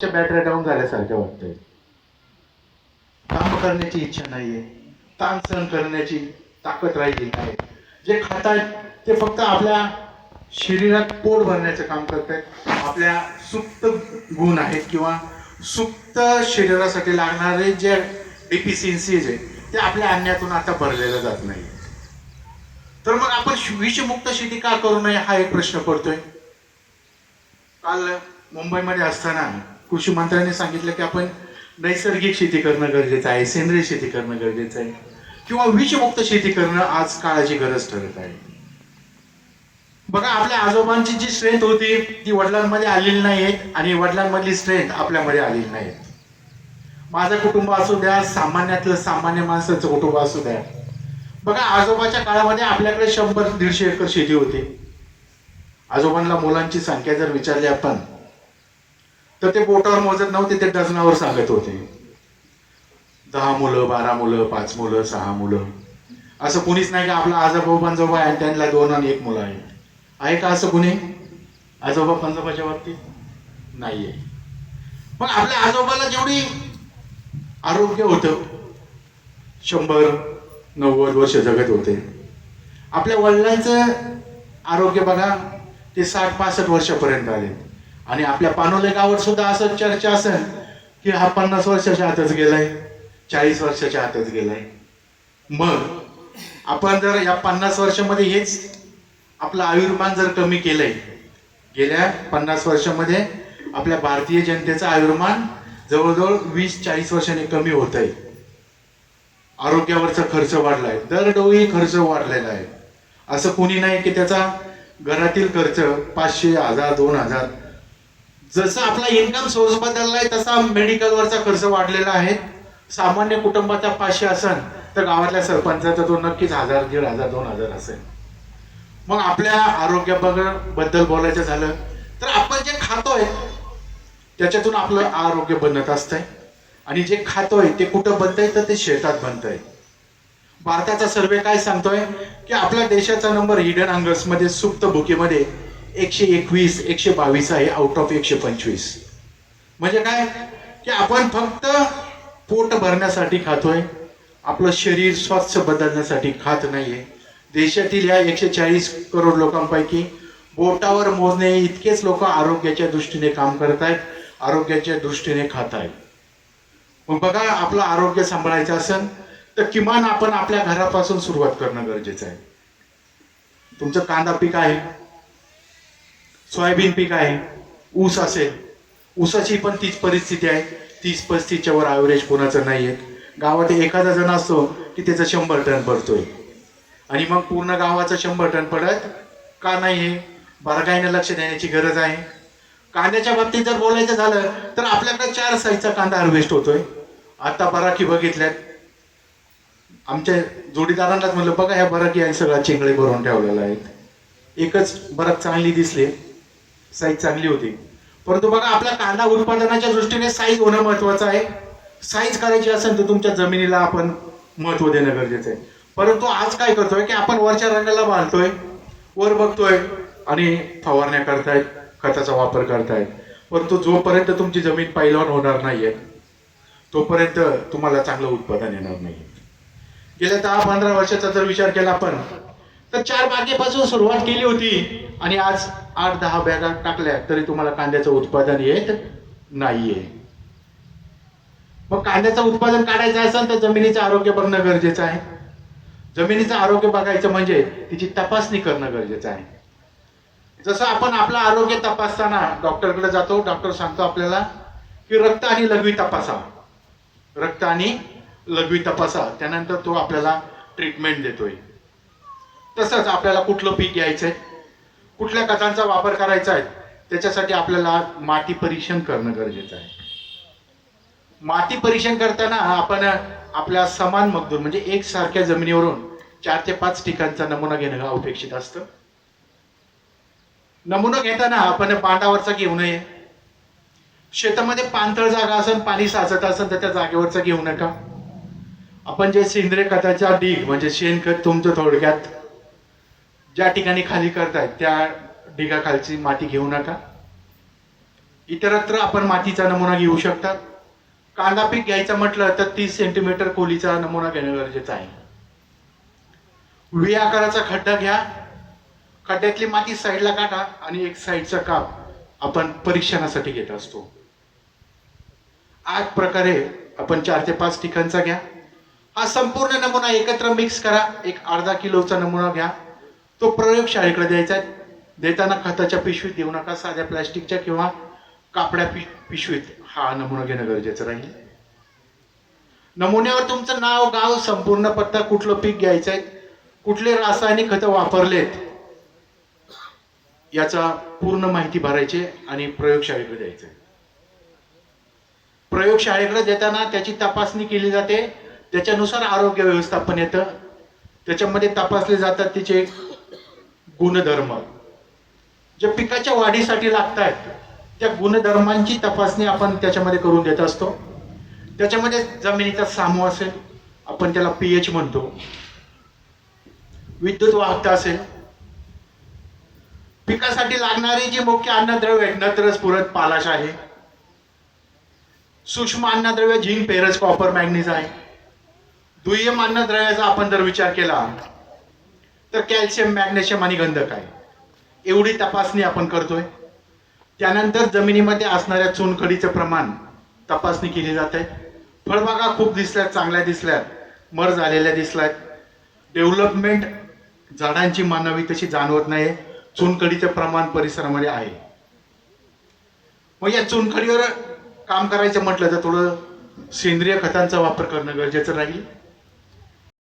बॅटऱ्या down झाल्यासारखं वाटतंय. काम करण्याची इच्छा नाहीये. ताण सहन करण्याची ताकद राहिली नाही जे खातायत ते फक्त आपल्या शरीरात पोट भरण्याचं काम करतायत. आपल्या सुप्त गुण आहेत किंवा सुप्त शरीरासाठी लागणारे जे डिफिशियन्सीज आहे ते आपल्या अन्नातून आता भरलेलं जात नाही. तर मग आपण विषमुक्त शेती का करू नये हा एक प्रश्न पडतोय. काल मुंबईमध्ये असताना कृषी मंत्र्यांनी सांगितलं की आपण नैसर्गिक शेती करणं गरजेचं आहे सेंद्रिय शेती करणं गरजेचं आहे किंवा विषमुक्त शेती करणं आज काळाची गरज ठरत आहे. बघा आपल्या आजोबांची जी स्ट्रेंथ होती ती वडिलांमध्ये आलेली नाही आणि वडिलांमधली स्ट्रेंथ आपल्यामध्ये आलेली नाही माझं कुटुंब असू द्या सामान्यातलं सामान्य माणसाचं कुटुंब असू द्या. बघा आजोबाच्या काळामध्ये आपल्याकडे शंभर दीडशे एकर शेती होती. आजोबांना मुलांची संख्या जर विचारली आपण तर ते बोटावर मोजत नव्हते ते डझनावर सांगत होते. दहा मुलं बारा मुलं पाच मुलं सहा मुलं. असं कुणीच नाही का आपला आजोबा पंजोबा आहे आणि त्यांना दोन आणि एक मुलं आहे आहे का असं कुणी? आजोबा पंजोबाच्या बाबतीत नाहीये. मग आपल्या आजोबाला जेवढी आरोग्य होतं शंभर नव्वद वर्ष जगत होते. आपल्या वडिलांचं आरोग्य बघा ते साठ पासष्ट वर्षापर्यंत आले. आणि आपल्या पानोले गावात सुद्धा असं चर्चा असेल की हा पन्नास वर्षाच्या आतच गेलाय चाळीस वर्षाच्या आतच गेलाय. मग आपण जर या पन्नास वर्षामध्ये हेच आपलं आयुर्मान जर कमी केलंय गेल्या पन्नास वर्षामध्ये आपल्या भारतीय जनतेचं आयुर्मान जवळजवळ वीस चाळीस वर्षाने कमी होत आहे आरोग्यावरचा खर्च वाढलाय दरडोई खर्च वाढलेला आहे. असं कोणी नाही की त्याचा घरातील खर्च पाचशे हजार दोन हजार जसं आपला इन्कम सोर्स बदललाय तसा मेडिकलवरचा खर्च वाढलेला आहे. सामान्य कुटुंबाचा पाचशे असेल तर गावातल्या सरपंचाचा तो नक्कीच हजार दीड हजार दोन हजार असेल. मग आपल्या आरोग्याबद्दल बोलायचं झालं तर आपण जे खातोय त्याच्यातून आपलं आरोग्य बनत असतंय. आणि जे खातोय ते कुठं बनतंय तर ते शेतात बनतंय. भारताचा सर्वे काय सांगतोय की आपल्या देशाचा नंबर हिडन अंगर्समध्ये सुप्त भुकेमध्ये एकशे एकवीस एकशे बावीस आहे आउट ऑफ एकशे पंचवीस. म्हणजे काय? की आपण फक्त पोट भरण्यासाठी खातोय आपलं शरीर स्वच्छ बदलण्यासाठी खात नाहीये. देशातील ह्या एकशे चाळीस करोड लोकांपैकी बोटावर मोजणे इतकेच लोक आरोग्याच्या दृष्टीने काम करत आहेत आरोग्याच्या दृष्टीने खात आहेत मग बघा आपलं आरोग्य सांभाळायचं असेल तर किमान आपण आपल्या घरापासून सुरुवात करणं गरजेचं आहे. तुमचं कांदा पीक आहे. सोयाबीन पीक आहे ऊस असेल ऊसाची पण तीच परिस्थिती आहे. तीस पस्तीसच्या वर ॲव्हरेज कोणाचं नाही आहे गावात एखादा जण असतो की त्याचं शंभर टन पडतोय. आणि मग पूर्ण गावाचं शंभर टन पडत का नाही आहे बारकाईनं लक्ष देण्याची गरज आहे. कांद्याच्या बाबतीत जर बोलायचं झालं तर आपल्याकडे चार साईजचा कांदा हार्वेस्ट होतोय. आता बराकी बघितल्यात. आमच्या जोडीदारांनाच म्हणलं बघा ह्या बराकी आणि सगळा चिंगळे भरून ठेवलेला आहेत. एकच बराक चांगली दिसली. साईज चांगली होती. परंतु बघा आपल्या कांदा उत्पादनाच्या दृष्टीने साईज होणं महत्वाचं आहे. साईज करायची असेल तर तुमच्या जमिनीला आपण महत्त्व देणं गरजेचं आहे. परंतु आज काय करतोय की आपण वरच्या रंगाला बांधतोय वर बघतोय आणि फवारण्या करतायत खताचा वापर करतायत परंतु जोपर्यंत तुमची जमीन पैलवान होणार नाहीये तोपर्यंत तुम्हाला चांगलं उत्पादन येणार नाही गेल्या दहा पंधरा वर्षाचा जर विचार केला आपण तर चार बागेपासून सुरुवात केली होती. आणि आज आठ दहा बॅगा टाकल्या तरी तुम्हाला कांद्याचं उत्पादन येत नाहीये. मग कांद्याचं उत्पादन काढायचं असेल तर जमिनीचं आरोग्य बघणं गरजेचं आहे. जमिनीचं आरोग्य बघायचं म्हणजे तिची तपासणी करणं गरजेचं आहे. जसं आपण आपलं आरोग्य तपासताना डॉक्टरकडे जातो डॉक्टर सांगतो आपल्याला की रक्त आणि लघवी तपासा. रक्त आणि लघवी तपासा. त्यानंतर तो आपल्याला ट्रीटमेंट देतोय. तसंच आपल्याला कुठलं पीक घ्यायचंय? कुठल्या खतांचा वापर करायचा आहे? त्याच्यासाठी आपल्याला माती परीक्षण करणं गरजेचं आहे. माती परीक्षण करताना आपण आपल्या समान मजदूर म्हणजे एकसारख्या जमिनीवरून चार ते पाच ठिकाणचा नमुना घेणं अपेक्षित असतं. नमुना घेताना आपण पांडावरचा घेऊ नये. शेतामध्ये पाणथळ जागा असेल पाणी साचत असेल तर त्या जागेवरचा घेऊ नका. आपण जे सेंद्रिय खताचा डीग म्हणजे शेणखत तुमचं थोडक्यात ज्या ठिकाणी खाली करतायत त्या ढिगाखालची माती घेऊ नका. इतरत्र आपण मातीचा नमुना घेऊ शकतात. कांदा पीक घ्यायचं म्हटलं तर तीस सेंटीमीटर खोलीचा नमुना घेणं गरजेचं आहे. व्ही आकाराचा खड्डा घ्या. खड्ड्यातली माती साईडला काढा आणि एक साईडचा काप आपण परीक्षणासाठी घेत असतो. आठ प्रकारे आपण चार ते पाच ठिकाणचा घ्या. हा संपूर्ण नमुना एकत्र मिक्स करा. एक अर्धा किलोचा नमुना घ्या. तो प्रयोगशाळेकडे द्यायचा आहे. देताना खताच्या पिशवीत देऊ नका साध्या प्लॅस्टिकच्या किंवा कापड्या पिश पिशवीत. हा नमुना घेणं गरजेचं राहील. नमुन्यावर तुमचं नाव गाव संपूर्ण पत्ता कुठलं पीक घ्यायचं आहे कुठले रासायनिक खतं वापरलेत याचा पूर्ण माहिती भरायची आणि प्रयोगशाळेकडे द्यायचं आहे. प्रयोगशाळेकडे देताना त्याची तपासणी केली जाते. त्याच्यानुसार आरोग्य व्यवस्थापन येतं. त्याच्यामध्ये तपासले जातात तिचे गुणधर्म. जे पिकाच्या वाढीसाठी लागत आहेत त्या गुणधर्मांची तपासणी आपण त्याच्यामध्ये करून देत असतो. त्याच्यामध्ये जमिनीचा सामू असेल आपण त्याला पीएच म्हणतो. विद्युत वाहकता असेल. पिकासाठी लागणारी जी मुख्य अन्नद्रव्य आहेत नत्रस पुरत पालाश आहे. सूक्ष्म अन्नद्रव्य झिंक पेरस कॉपर मॅग्नीज आहे. दुय्यम अन्नद्रव्याचा आपण जर विचार केला तर कॅल्शियम मॅग्नेशियम आणि गंधक आहे. एवढी तपासणी आपण करतोय. त्यानंतर जमिनीमध्ये असणाऱ्या चुनखडीचं प्रमाण तपासणी केली जाते. फळबागा खूप दिसल्यात चांगल्या दिसल्यात मर झालेल्या दिसल्यात. डेव्हलपमेंट झाडांची मानवी तशी जाणवत नाही चुनखडीचं प्रमाण परिसरामध्ये आहे. मग या चुनखडीवर काम करायचं म्हटलं तर थोडं सेंद्रिय खतांचा वापर करणं गरजेचं राहील.